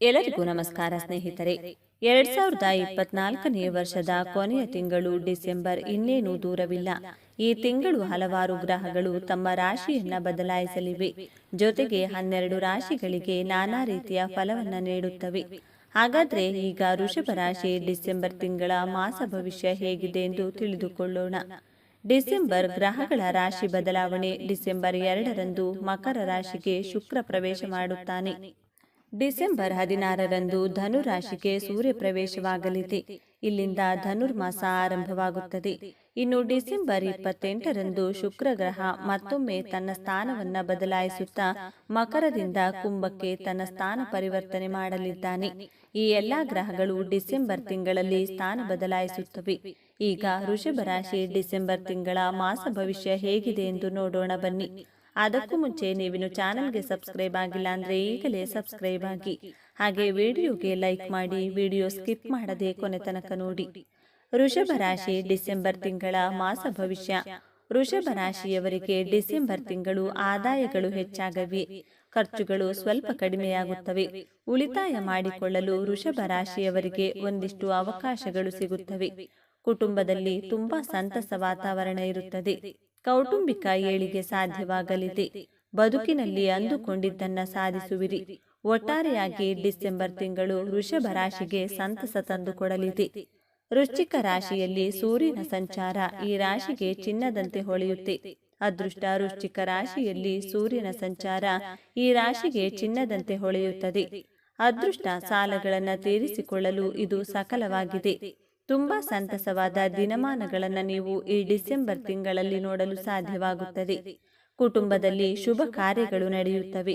ಎಲ್ಲರಿಗೂ ನಮಸ್ಕಾರ ಸ್ನೇಹಿತರೆ, ಎರಡ್ ಸಾವಿರದ ಇಪ್ಪತ್ನಾಲ್ಕನೇ ವರ್ಷದ ಕೊನೆಯ ತಿಂಗಳು ಡಿಸೆಂಬರ್ ಇನ್ನೇನು ದೂರವಿಲ್ಲ. ಈ ತಿಂಗಳು ಹಲವಾರು ಗ್ರಹಗಳು ತಮ್ಮ ರಾಶಿಯನ್ನ ಬದಲಾಯಿಸಲಿವೆ. ಜೊತೆಗೆ ಹನ್ನೆರಡು ರಾಶಿಗಳಿಗೆ ನಾನಾ ರೀತಿಯ ಫಲವನ್ನ ನೀಡುತ್ತವೆ. ಹಾಗಾದ್ರೆ ಈಗ ವೃಷಭ ರಾಶಿ ಡಿಸೆಂಬರ್ ತಿಂಗಳ ಮಾಸ ಭವಿಷ್ಯ ಹೇಗಿದೆ ಎಂದು ತಿಳಿದುಕೊಳ್ಳೋಣ. ಡಿಸೆಂಬರ್ ಗ್ರಹಗಳ ರಾಶಿ ಬದಲಾವಣೆ ಡಿಸೆಂಬರ್ ಎರಡರಂದು ಮಕರ ರಾಶಿಗೆ ಶುಕ್ರ ಪ್ರವೇಶ ಮಾಡುತ್ತಾನೆ. ಡಿಸೆಂಬರ್ ಹದಿನಾರರಂದು ಧನು ರಾಶಿಗೆ ಸೂರ್ಯ ಪ್ರವೇಶವಾಗಲಿದೆ ಇಲ್ಲಿಂದ ಧನುರ್ಮಾಸ ಆರಂಭವಾಗುತ್ತದೆ. ಇನ್ನು ಡಿಸೆಂಬರ್ ಇಪ್ಪತ್ತೆಂಟರಂದು ಶುಕ್ರ ಗ್ರಹ ಮತ್ತೊಮ್ಮೆ ತನ್ನ ಸ್ಥಾನವನ್ನ ಬದಲಾಯಿಸುತ್ತಾ ಮಕರದಿಂದ ಕುಂಭಕ್ಕೆ ತನ್ನ ಸ್ಥಾನ ಪರಿವರ್ತನೆ ಮಾಡಲಿದ್ದಾನೆ. ಈ ಎಲ್ಲಾ ಗ್ರಹಗಳು ಡಿಸೆಂಬರ್ ತಿಂಗಳಲ್ಲಿ ಸ್ಥಾನ ಬದಲಾಯಿಸುತ್ತವೆ. ಈಗ ವೃಷಭ ರಾಶಿ ಡಿಸೆಂಬರ್ ತಿಂಗಳ ಮಾಸ ಭವಿಷ್ಯ ಹೇಗಿದೆ ಎಂದು ನೋಡೋಣ ಬನ್ನಿ. ಅದಕ್ಕೂ ಮುಂಚೆ ನೀವಿನ್ನು ಚಾನಲ್ಗೆ ಸಬ್ಸ್ಕ್ರೈಬ್ ಆಗಿಲ್ಲ ಅಂದ್ರೆ ಈಗಲೇ ಸಬ್ಸ್ಕ್ರೈಬ್ ಆಗಿ. ಹಾಗೆ ವಿಡಿಯೋಗೆ ಲೈಕ್ ಮಾಡಿ, ವಿಡಿಯೋ ಸ್ಕಿಪ್ ಮಾಡದೆ ಕೊನೆ ತನಕ ನೋಡಿ. ವೃಷಭ ರಾಶಿ ಡಿಸೆಂಬರ್ ತಿಂಗಳ ಮಾಸ ಭವಿಷ್ಯ. ವೃಷಭ ರಾಶಿಯವರಿಗೆ ಡಿಸೆಂಬರ್ ತಿಂಗಳು ಆದಾಯಗಳು ಹೆಚ್ಚಾಗವೆ. ಖರ್ಚುಗಳು ಸ್ವಲ್ಪ ಕಡಿಮೆಯಾಗುತ್ತವೆ. ಉಳಿತಾಯ ಮಾಡಿಕೊಳ್ಳಲು ವೃಷಭ ರಾಶಿಯವರಿಗೆ ಒಂದಿಷ್ಟು ಅವಕಾಶಗಳು ಸಿಗುತ್ತವೆ. ಕುಟುಂಬದಲ್ಲಿ ತುಂಬಾ ಸಂತಸ ವಾತಾವರಣ ಇರುತ್ತದೆ. ಕೌಟುಂಬಿಕ ಏಳಿಗೆ ಸಾಧ್ಯವಾಗಲಿದೆ. ಬದುಕಿನಲ್ಲಿ ಅಂದುಕೊಂಡಿದ್ದನ್ನ ಸಾಧಿಸುವಿರಿ. ಒಟ್ಟಾರೆಯಾಗಿ ಡಿಸೆಂಬರ್ ತಿಂಗಳು ವೃಷಭ ರಾಶಿಗೆ ಸಂತಸ ತಂದುಕೊಡಲಿದೆ. ವೃಶ್ಚಿಕ ರಾಶಿಯಲ್ಲಿ ಸೂರ್ಯನ ಸಂಚಾರ ಈ ರಾಶಿಗೆ ಚಿನ್ನದಂತೆ ಹೊಳೆಯುತ್ತೆ. ಅದೃಷ್ಟ ವೃಶ್ಚಿಕ ರಾಶಿಯಲ್ಲಿ ಸೂರ್ಯನ ಸಂಚಾರ ಈ ರಾಶಿಗೆ ಚಿನ್ನದಂತೆ ಹೊಳೆಯುತ್ತದೆ. ಅದೃಷ್ಟ ಸಾಲಗಳನ್ನು ತೀರಿಸಿಕೊಳ್ಳಲು ಇದು ಸಕಲವಾಗಿದೆ. ತುಂಬಾ ಸಂತಸವಾದ ದಿನಮಾನಗಳನ್ನು ನೀವು ಈ ಡಿಸೆಂಬರ್ ತಿಂಗಳಲ್ಲಿ ನೋಡಲು ಸಾಧ್ಯವಾಗುತ್ತದೆ. ಕುಟುಂಬದಲ್ಲಿ ಶುಭ ಕಾರ್ಯಗಳು ನಡೆಯುತ್ತವೆ.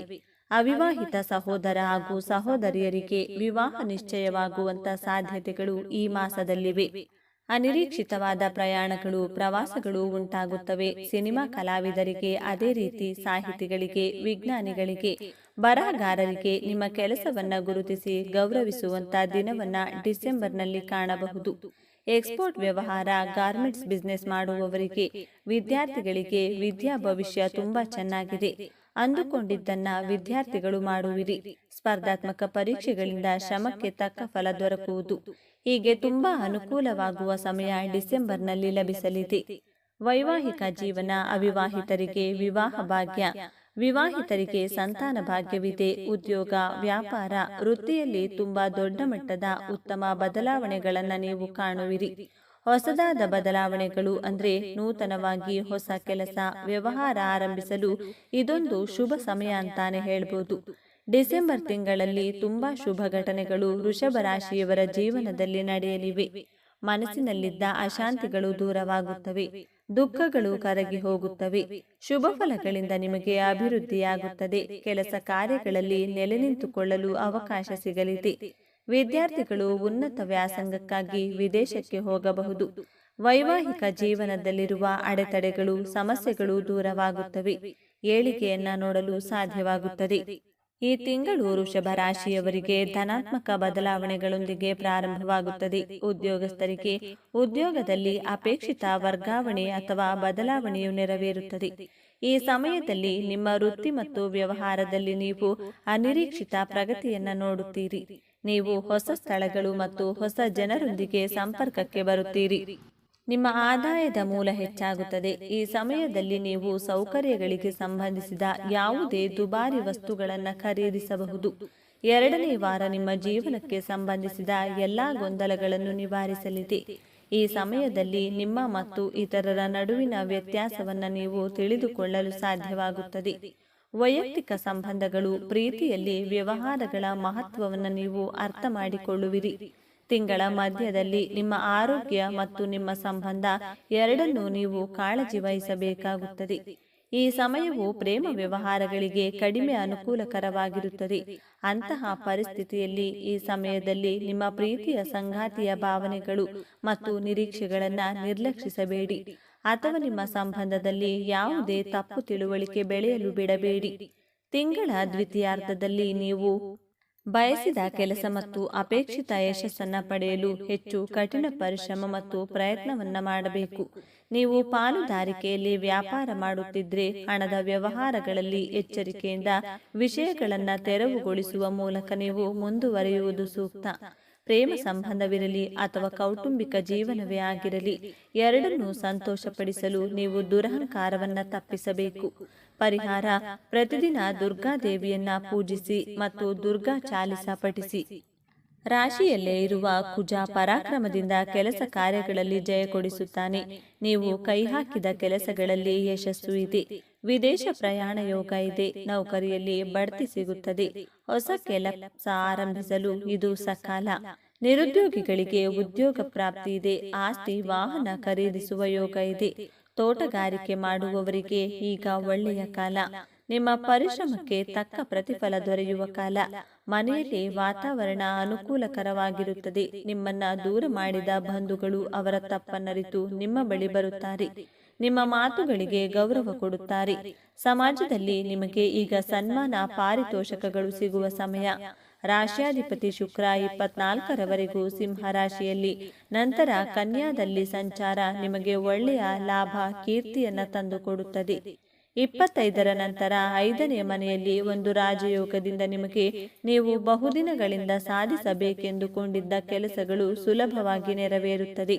ಅವಿವಾಹಿತ ಸಹೋದರ ಹಾಗೂ ಸಹೋದರಿಯರಿಗೆ ವಿವಾಹ ನಿಶ್ಚಯವಾಗುವಂತ ಸಾಧ್ಯತೆಗಳು ಈ ಮಾಸದಲ್ಲಿವೆ. ಅನಿರೀಕ್ಷಿತವಾದ ಪ್ರಯಾಣಗಳು, ಪ್ರವಾಸಗಳು ಉಂಟಾಗುತ್ತವೆ. ಸಿನಿಮಾ ಕಲಾವಿದರಿಗೆ ಅದೇ ರೀತಿ ಸಾಹಿತಿಗಳಿಗೆ, ವಿಜ್ಞಾನಿಗಳಿಗೆ, ಬರಹಗಾರರಿಗೆ ನಿಮ್ಮ ಕೆಲಸವನ್ನು ಗುರುತಿಸಿ ಗೌರವಿಸುವಂತ ದಿನವನ್ನ ಡಿಸೆಂಬರ್ನಲ್ಲಿ ಕಾಣಬಹುದು. ಎಕ್ಸ್ಪೋರ್ಟ್ ವ್ಯವಹಾರ, ಗಾರ್ಮೆಂಟ್ಸ್ ಬಿಸ್ನೆಸ್ ಮಾಡುವವರಿಗೆ, ವಿದ್ಯಾರ್ಥಿಗಳಿಗೆ ವಿದ್ಯಾ ಭವಿಷ್ಯ ತುಂಬಾ ಚೆನ್ನಾಗಿದೆ. ಅಂದುಕೊಂಡಿದ್ದನ್ನ ವಿದ್ಯಾರ್ಥಿಗಳು ಮಾಡುವಿರಿ. ಸ್ಪರ್ಧಾತ್ಮಕ ಪರೀಕ್ಷೆಗಳಿಂದ ಶ್ರಮಕ್ಕೆ ತಕ್ಕ ಫಲ ದೊರಕುವುದು. ಹೀಗೆ ತುಂಬಾ ಅನುಕೂಲವಾಗುವ ಸಮಯ ಡಿಸೆಂಬರ್ನಲ್ಲಿ ಲಭಿಸಲಿದೆ. ವೈವಾಹಿಕ ಜೀವನ ಅವಿವಾಹಿತರಿಗೆ ವಿವಾಹ ಭಾಗ್ಯ. ವಿವಾಹಿತರಿಗೆ ಸಂತಾನ ಭಾಗ್ಯವಿದೆ. ಉದ್ಯೋಗ, ವ್ಯಾಪಾರ ವೃತ್ತಿಯಲ್ಲಿ ತುಂಬಾ ದೊಡ್ಡ ಮಟ್ಟದ ಉತ್ತಮ ಬದಲಾವಣೆಗಳನ್ನು ನೀವು ಕಾಣುವಿರಿ. ಹೊಸದಾದ ಬದಲಾವಣೆಗಳು ಅಂದ್ರೆ ನೂತನವಾಗಿ ಹೊಸ ಕೆಲಸ, ವ್ಯವಹಾರ ಆರಂಭಿಸಲು ಇದೊಂದು ಶುಭ ಸಮಯ ಅಂತಾನೆ ಹೇಳ್ಬೋದು. ಡಿಸೆಂಬರ್ ತಿಂಗಳಲ್ಲಿ ತುಂಬಾ ಶುಭ ಘಟನೆಗಳು ವೃಷಭ ರಾಶಿಯವರ ಜೀವನದಲ್ಲಿ ನಡೆಯಲಿವೆ. ಮನಸ್ಸಿನಲ್ಲಿದ್ದ ಅಶಾಂತಿಗಳು ದೂರವಾಗುತ್ತವೆ. ದುಃಖಗಳು ಕರಗಿ ಹೋಗುತ್ತವೆ. ಶುಭ ಫಲಗಳಿಂದ ನಿಮಗೆ ಅಭಿವೃದ್ಧಿಯಾಗುತ್ತದೆ. ಕೆಲಸ ಕಾರ್ಯಗಳಲ್ಲಿ ನೆಲೆ ನಿಂತುಕೊಳ್ಳಲು ಅವಕಾಶ ಸಿಗಲಿದೆ. ವಿದ್ಯಾರ್ಥಿಗಳು ಉನ್ನತ ವ್ಯಾಸಂಗಕ್ಕಾಗಿ ವಿದೇಶಕ್ಕೆ ಹೋಗಬಹುದು. ವೈವಾಹಿಕ ಜೀವನದಲ್ಲಿರುವ ಅಡೆತಡೆಗಳು, ಸಮಸ್ಯೆಗಳು ದೂರವಾಗುತ್ತವೆ. ಏಳಿಗೆಯನ್ನ ನೋಡಲು ಸಾಧ್ಯವಾಗುತ್ತದೆ. ಈ ತಿಂಗಳು ವೃಷಭ ರಾಶಿಯವರಿಗೆ ಧನಾತ್ಮಕ ಬದಲಾವಣೆಗಳೊಂದಿಗೆ ಪ್ರಾರಂಭವಾಗುತ್ತದೆ. ಉದ್ಯೋಗಸ್ಥರಿಗೆ ಉದ್ಯೋಗದಲ್ಲಿ ಅಪೇಕ್ಷಿತ ವರ್ಗಾವಣೆ ಅಥವಾ ಬದಲಾವಣೆಯು ನೆರವೇರುತ್ತದೆ. ಈ ಸಮಯದಲ್ಲಿ ನಿಮ್ಮ ವೃತ್ತಿ ಮತ್ತು ವ್ಯವಹಾರದಲ್ಲಿ ನೀವು ಅನಿರೀಕ್ಷಿತ ಪ್ರಗತಿಯನ್ನ ನೋಡುತ್ತೀರಿ. ನೀವು ಹೊಸ ಸ್ಥಳಗಳು ಮತ್ತು ಹೊಸ ಜನರೊಂದಿಗೆ ಸಂಪರ್ಕಕ್ಕೆ ಬರುತ್ತೀರಿ. ನಿಮ್ಮ ಆದಾಯದ ಮೂಲ ಹೆಚ್ಚಾಗುತ್ತದೆ. ಈ ಸಮಯದಲ್ಲಿ ನೀವು ಸೌಕರ್ಯಗಳಿಗೆ ಸಂಬಂಧಿಸಿದ ಯಾವುದೇ ದುಬಾರಿ ವಸ್ತುಗಳನ್ನು ಖರೀದಿಸಬಹುದು. ಎರಡನೇ ವಾರ ನಿಮ್ಮ ಜೀವನಕ್ಕೆ ಸಂಬಂಧಿಸಿದ ಎಲ್ಲಾ ಗೊಂದಲಗಳನ್ನು ನಿವಾರಿಸಲಿದೆ. ಈ ಸಮಯದಲ್ಲಿ ನಿಮ್ಮ ಮತ್ತು ಇತರರ ನಡುವಿನ ವ್ಯತ್ಯಾಸವನ್ನು ನೀವು ತಿಳಿದುಕೊಳ್ಳಲು ಸಾಧ್ಯವಾಗುತ್ತದೆ. ವೈಯಕ್ತಿಕ ಸಂಬಂಧಗಳು, ಪ್ರೀತಿಯಲ್ಲಿ ವ್ಯವಹಾರಗಳ ಮಹತ್ವವನ್ನು ನೀವು ಅರ್ಥ ಮಾಡಿಕೊಳ್ಳುವಿರಿ ತಿಂಗಳ ಮಧ್ಯದಲ್ಲಿ ನಿಮ್ಮ ಆರೋಗ್ಯ ಮತ್ತು ನಿಮ್ಮ ಸಂಬಂಧ ಎರಡನ್ನೂ ನೀವು ಕಾಳಜಿ ವಹಿಸಬೇಕಾಗುತ್ತದೆ. ಈ ಸಮಯವು ಪ್ರೇಮ ವ್ಯವಹಾರಗಳಿಗೆ ಕಡಿಮೆ ಅನುಕೂಲಕರವಾಗಿರುತ್ತದೆ. ಅಂತಹ ಪರಿಸ್ಥಿತಿಯಲ್ಲಿ ಈ ಸಮಯದಲ್ಲಿ ನಿಮ್ಮ ಪ್ರೀತಿಯ ಸಂಗಾತಿಯ ಭಾವನೆಗಳು ಮತ್ತು ನಿರೀಕ್ಷೆಗಳನ್ನು ನಿರ್ಲಕ್ಷಿಸಬೇಡಿ. ಅಥವಾ ನಿಮ್ಮ ಸಂಬಂಧದಲ್ಲಿ ಯಾವುದೇ ತಪ್ಪು ತಿಳುವಳಿಕೆ ಬೆಳೆಯಲು ಬಿಡಬೇಡಿ. ತಿಂಗಳ ದ್ವಿತೀಯಾರ್ಧದಲ್ಲಿ ನೀವು ಬಯಸಿದ ಕೆಲಸ ಮತ್ತು ಅಪೇಕ್ಷಿತ ಯಶಸ್ಸನ್ನು ಪಡೆಯಲು ಹೆಚ್ಚು ಕಠಿಣ ಪರಿಶ್ರಮ ಮತ್ತು ಪ್ರಯತ್ನವನ್ನು ಮಾಡಬೇಕು. ನೀವು ಪಾಲುದಾರಿಕೆಯಲ್ಲಿ ವ್ಯಾಪಾರ ಮಾಡುತ್ತಿದ್ದರೆ ಹಣದ ವ್ಯವಹಾರಗಳಲ್ಲಿ ಎಚ್ಚರಿಕೆಯಿಂದ ವಿಷಯಗಳನ್ನು ತೆರವುಗೊಳಿಸುವ ಮೂಲಕ ನೀವು ಮುಂದುವರಿಯುವುದು ಸೂಕ್ತ. ಪ್ರೇಮ ಸಂಬಂಧವಿರಲಿ ಅಥವಾ ಕೌಟುಂಬಿಕ ಜೀವನವೇ ಆಗಿರಲಿ ಎರಡನ್ನೂ ಸಂತೋಷಪಡಿಸಲು ನೀವು ದುರಹಂಕಾರವನ್ನ ತಪ್ಪಿಸಬೇಕು. ಪರಿಹಾರ ಪ್ರತಿದಿನ ದುರ್ಗಾದೇವಿಯನ್ನ ಪೂಜಿಸಿ ಮತ್ತು ದುರ್ಗಾ ಚಾಲಿಸ ಪಠಿಸಿ. ರಾಶಿಯಲ್ಲೇ ಇರುವ ಕುಜ ಪರಾಕ್ರಮದಿಂದ ಕೆಲಸ ಕಾರ್ಯಗಳಲ್ಲಿ ಜಯ ಕೊಡಿಸುತ್ತಾನೆ. ನೀವು ಕೈ ಹಾಕಿದ ಕೆಲಸಗಳಲ್ಲಿ ಯಶಸ್ಸು ಇದೆ. ವಿದೇಶ ಪ್ರಯಾಣ ಯೋಗ ಇದೆ. ನೌಕರಿಯಲ್ಲಿ ಬಡ್ತಿ ಸಿಗುತ್ತದೆ. ಹೊಸ ಕೆಲಸ ಆರಂಭಿಸಲು ಇದು ಸಕಾಲ. ನಿರುದ್ಯೋಗಿಗಳಿಗೆ ಉದ್ಯೋಗ ಪ್ರಾಪ್ತಿ ಇದೆ. ಆಸ್ತಿ, ವಾಹನ ಖರೀದಿಸುವ ಯೋಗ ಇದೆ. ತೋಟಗಾರಿಕೆ ಮಾಡುವವರಿಗೆ ಈಗ ಒಳ್ಳೆಯ ಕಾಲ. ನಿಮ್ಮ ಪರಿಶ್ರಮಕ್ಕೆ ತಕ್ಕ ಪ್ರತಿಫಲ ದೊರೆಯುವ ಕಾಲ. ಮನೆಯಲ್ಲಿ ವಾತಾವರಣ ಅನುಕೂಲಕರವಾಗಿರುತ್ತದೆ. ನಿಮ್ಮನ್ನ ದೂರ ಮಾಡಿದ ಬಂಧುಗಳು ಅವರ ತಪ್ಪನ್ನರಿತು ನಿಮ್ಮ ಬಳಿ ಬರುತ್ತಾರೆ. ನಿಮ್ಮ ಮಾತುಗಳಿಗೆ ಗೌರವ ಕೊಡುತ್ತಾರೆ. ಸಮಾಜದಲ್ಲಿ ನಿಮಗೆ ಈಗ ಸನ್ಮಾನ ಪಾರಿತೋಷಕಗಳು ಸಿಗುವ ಸಮಯ. ರಾಶ್ಯಾಧಿಪತಿ ಶುಕ್ರ ಇಪ್ಪತ್ನಾಲ್ಕರವರೆಗೂ ಸಿಂಹ ರಾಶಿಯಲ್ಲಿ ನಂತರ ಕನ್ಯಾದಲ್ಲಿ ಸಂಚಾರ ನಿಮಗೆ ಒಳ್ಳೆಯ ಲಾಭ, ಕೀರ್ತಿಯನ್ನ ತಂದುಕೊಡುತ್ತದೆ. ಇಪ್ಪತ್ತೈದರ ನಂತರ ಐದನೆಯ ಮನೆಯಲ್ಲಿ ಒಂದು ರಾಜಯೋಗದಿಂದ ನಿಮಗೆ ನೀವು ಬಹುದಿನಗಳಿಂದ ಸಾಧಿಸಬೇಕೆಂದುಕೊಂಡಿದ್ದ ಕೆಲಸಗಳು ಸುಲಭವಾಗಿ ನೆರವೇರುತ್ತದೆ.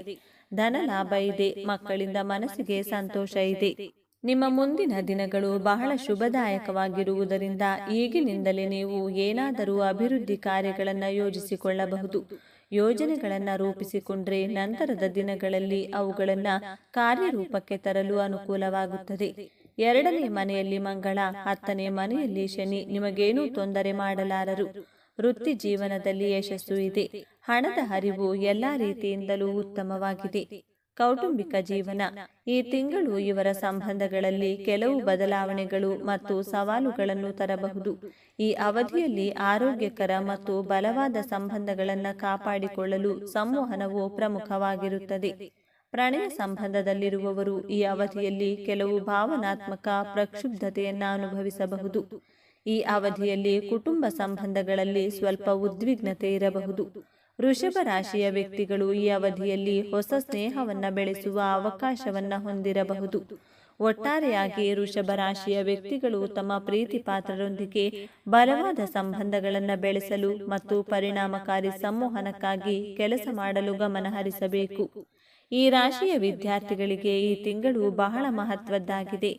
ಧನ ಲಾಭ ಇದೆ, ಮಕ್ಕಳಿಂದ ಮನಸ್ಸಿಗೆ ಸಂತೋಷ ಇದೆ. ನಿಮ್ಮ ಮುಂದಿನ ದಿನಗಳು ಬಹಳ ಶುಭದಾಯಕವಾಗಿರುವುದರಿಂದ ಈಗಿನಿಂದಲೇ ನೀವು ಏನಾದರೂ ಅಭಿವೃದ್ಧಿ ಕಾರ್ಯಗಳನ್ನು ಯೋಜಿಸಿಕೊಳ್ಳಬಹುದು. ಯೋಜನೆಗಳನ್ನು ರೂಪಿಸಿಕೊಂಡ್ರೆ ನಂತರದ ದಿನಗಳಲ್ಲಿ ಅವುಗಳನ್ನು ಕಾರ್ಯರೂಪಕ್ಕೆ ತರಲು ಅನುಕೂಲವಾಗುತ್ತದೆ. ಎರಡನೇ ಮನೆಯಲ್ಲಿ ಮಂಗಳ, ಹತ್ತನೇ ಮನೆಯಲ್ಲಿ ಶನಿ. ನಿಮಗೇನೂ ತೊಂದರೆ ಮಾಡಲಾರರು. ವೃತ್ತಿ ಜೀವನದಲ್ಲಿ ಯಶಸ್ಸು ಇದೆ. ಹಣದ ಹರಿವು ಎಲ್ಲಾ ರೀತಿಯಿಂದಲೂ ಉತ್ತಮವಾಗಿದೆ. ಕೌಟುಂಬಿಕ ಜೀವನ. ಈ ತಿಂಗಳು ಇವರ ಸಂಬಂಧಗಳಲ್ಲಿ ಕೆಲವು ಬದಲಾವಣೆಗಳು ಮತ್ತು ಸವಾಲುಗಳನ್ನು ತರಬಹುದು. ಈ ಅವಧಿಯಲ್ಲಿ ಆರೋಗ್ಯಕರ ಮತ್ತು ಬಲವಾದ ಸಂಬಂಧಗಳನ್ನು ಕಾಪಾಡಿಕೊಳ್ಳಲು ಸಂವಹನವು ಪ್ರಮುಖವಾಗಿರುತ್ತದೆ. ಪ್ರಣಯ ಸಂಬಂಧದಲ್ಲಿರುವವರು ಈ ಅವಧಿಯಲ್ಲಿ ಕೆಲವು ಭಾವನಾತ್ಮಕ ಪ್ರಕ್ಷುಬ್ಧತೆಯನ್ನು ಅನುಭವಿಸಬಹುದು. ಈ ಅವಧಿಯಲ್ಲಿ ಕುಟುಂಬ ಸಂಬಂಧಗಳಲ್ಲಿ ಸ್ವಲ್ಪ ಉದ್ವಿಗ್ನತೆ ಇರಬಹುದು. ವೃಷಭ ರಾಶಿಯ ವ್ಯಕ್ತಿಗಳು ಈ ಅವಧಿಯಲ್ಲಿ ಹೊಸ ಸ್ನೇಹವನ್ನ ಬೆಳೆಸುವ ಅವಕಾಶವನ್ನು ಹೊಂದಿರಬಹುದು. ಒಟ್ಟಾರೆಯಾಗಿ ವೃಷಭ ರಾಶಿಯ ವ್ಯಕ್ತಿಗಳು ತಮ್ಮ ಪ್ರೀತಿ ಪಾತ್ರರೊಂದಿಗೆ ಬಲವಾದ ಸಂಬಂಧಗಳನ್ನು ಬೆಳೆಸಲು ಮತ್ತು ಪರಿಣಾಮಕಾರಿ ಸಂವಹನಕ್ಕಾಗಿ ಕೆಲಸ ಮಾಡಲು ಗಮನ ಹರಿಸಬೇಕು. ಈ ರಾಶಿಯ ವಿದ್ಯಾರ್ಥಿಗಳಿಗೆ ಈ ತಿಂಗಳು ಬಹಳ ಮಹತ್ವದ್ದಾಗಿದೆ.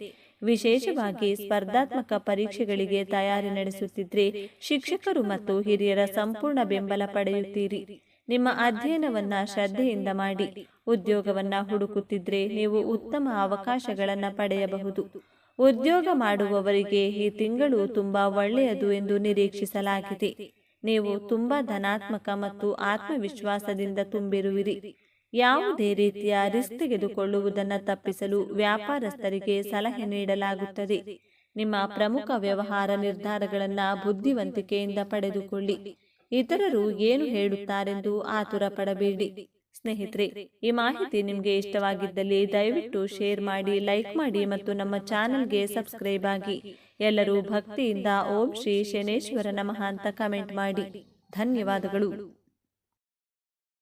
ವಿಶೇಷವಾಗಿ ಸ್ಪರ್ಧಾತ್ಮಕ ಪರೀಕ್ಷೆಗಳಿಗೆ ತಯಾರಿ ನಡೆಸುತ್ತಿದ್ರೆ ಶಿಕ್ಷಕರು ಮತ್ತು ಹಿರಿಯರ ಸಂಪೂರ್ಣ ಬೆಂಬಲ ಪಡೆಯುತ್ತೀರಿ. ನಿಮ್ಮ ಅಧ್ಯಯನವನ್ನ ಶ್ರದ್ಧೆಯಿಂದ ಮಾಡಿ. ಉದ್ಯೋಗವನ್ನ ಹುಡುಕುತ್ತಿದ್ರೆ ನೀವು ಉತ್ತಮ ಅವಕಾಶಗಳನ್ನು ಪಡೆಯಬಹುದು. ಉದ್ಯೋಗ ಮಾಡುವವರಿಗೆ ಈ ತಿಂಗಳು ತುಂಬಾ ಒಳ್ಳೆಯದು ಎಂದು ನಿರೀಕ್ಷಿಸಲಾಗಿದೆ. ನೀವು ತುಂಬಾ ಧನಾತ್ಮಕ ಮತ್ತು ಆತ್ಮವಿಶ್ವಾಸದಿಂದ ತುಂಬಿರುವಿರಿ. ಯಾವುದೇ ರೀತಿಯ ರಿಸ್ಕ್ ತೆಗೆದುಕೊಳ್ಳುವುದನ್ನು ತಪ್ಪಿಸಲು ವ್ಯಾಪಾರಸ್ಥರಿಗೆ ಸಲಹೆ ನೀಡಲಾಗುತ್ತದೆ. ನಿಮ್ಮ ಪ್ರಮುಖ ವ್ಯವಹಾರ ನಿರ್ಧಾರಗಳನ್ನು ಬುದ್ಧಿವಂತಿಕೆಯಿಂದ ಪಡೆದುಕೊಳ್ಳಿ. ಇತರರು ಏನು ಹೇಳುತ್ತಾರೆಂದು ಆತುರ ಪಡಬೇಡಿ ಸ್ನೇಹಿತರೆ ಈ ಮಾಹಿತಿ ನಿಮಗೆ ಇಷ್ಟವಾಗಿದ್ದಲ್ಲಿ ದಯವಿಟ್ಟು ಶೇರ್ ಮಾಡಿ ಲೈಕ್ ಮಾಡಿ ಮತ್ತು ನಮ್ಮ ಚಾನೆಲ್ಗೆ ಸಬ್ಸ್ಕ್ರೈಬ್ ಆಗಿ. ಎಲ್ಲರೂ ಭಕ್ತಿಯಿಂದ ಓಂ ಶ್ರೀ ಶನೇಶ್ವರ ನಮಃ ಅಂತ ಕಮೆಂಟ್ ಮಾಡಿ. ಧನ್ಯವಾದಗಳು.